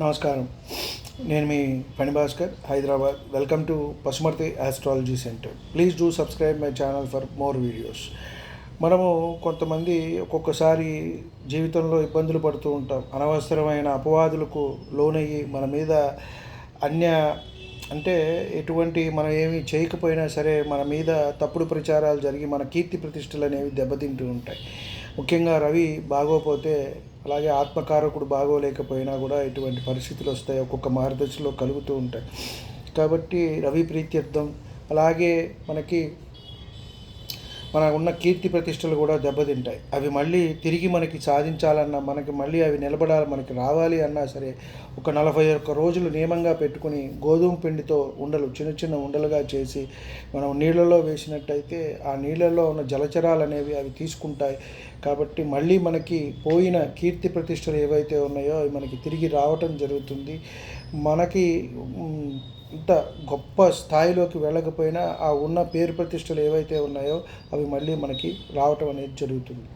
నమస్కారం. నేను మీ Phanibhaskar Hyderabad. Welcome to Pasumarthi astrology centre please do subscribe my channel for more videos మనము కొంతమంది ఒక్కొక్కసారి జీవితంలో ఇబ్బందులు పడుతూ ఉంటాం. అనవసరమైన అపవాదులకు లోనయ్యి మన మీద అన్య అంటే ఎటువంటి మనం ఏమి చేయకపోయినా సరే మన మీద తప్పుడు ప్రచారాలు జరిగి మన కీర్తి ప్రతిష్టలు అనేవి దెబ్బతింటూ ఉంటాయి. ముఖ్యంగా రవి బాగోపోతే అలాగే ఆత్మకారకుడు బాగోలేకపోయినా కూడా ఇటువంటి పరిస్థితులు వస్తాయి ఒక్కొక్క మార్గదర్శిలో కలుగుతూ ఉంటాయి. కాబట్టి రవి ప్రీత్యర్థం అలాగే మనకి మన ఉన్న కీర్తి ప్రతిష్టలు కూడా దెబ్బతింటాయి. అవి మళ్ళీ తిరిగి మనకి సాధించాలన్నా మనకి మళ్ళీ అవి నిలబడాలి మనకి రావాలి అన్నా సరే ఒక నలభై ఒక్క రోజులు నియమంగా పెట్టుకుని గోధుమ పిండితో ఉండలు చిన్న చిన్న ఉండలుగా చేసి మనం నీళ్ళలో వేసినట్టయితే ఆ నీళ్ళలో ఉన్న జలచరాలు అనేవి అవి తీసుకుంటాయి. కాబట్టి మళ్ళీ మనకి పోయిన కీర్తి ప్రతిష్టలు ఏవైతే ఉన్నాయో అవి మనకి తిరిగి రావటం జరుగుతుంది. మనకి ఇంత గొప్ప స్థాయిలోకి వెళ్ళకపోయినా ఆ ఉన్న పేరు ప్రతిష్టలు ఏవైతే ఉన్నాయో అవి మళ్ళీ మనకి రావటం అనేది జరుగుతుంది.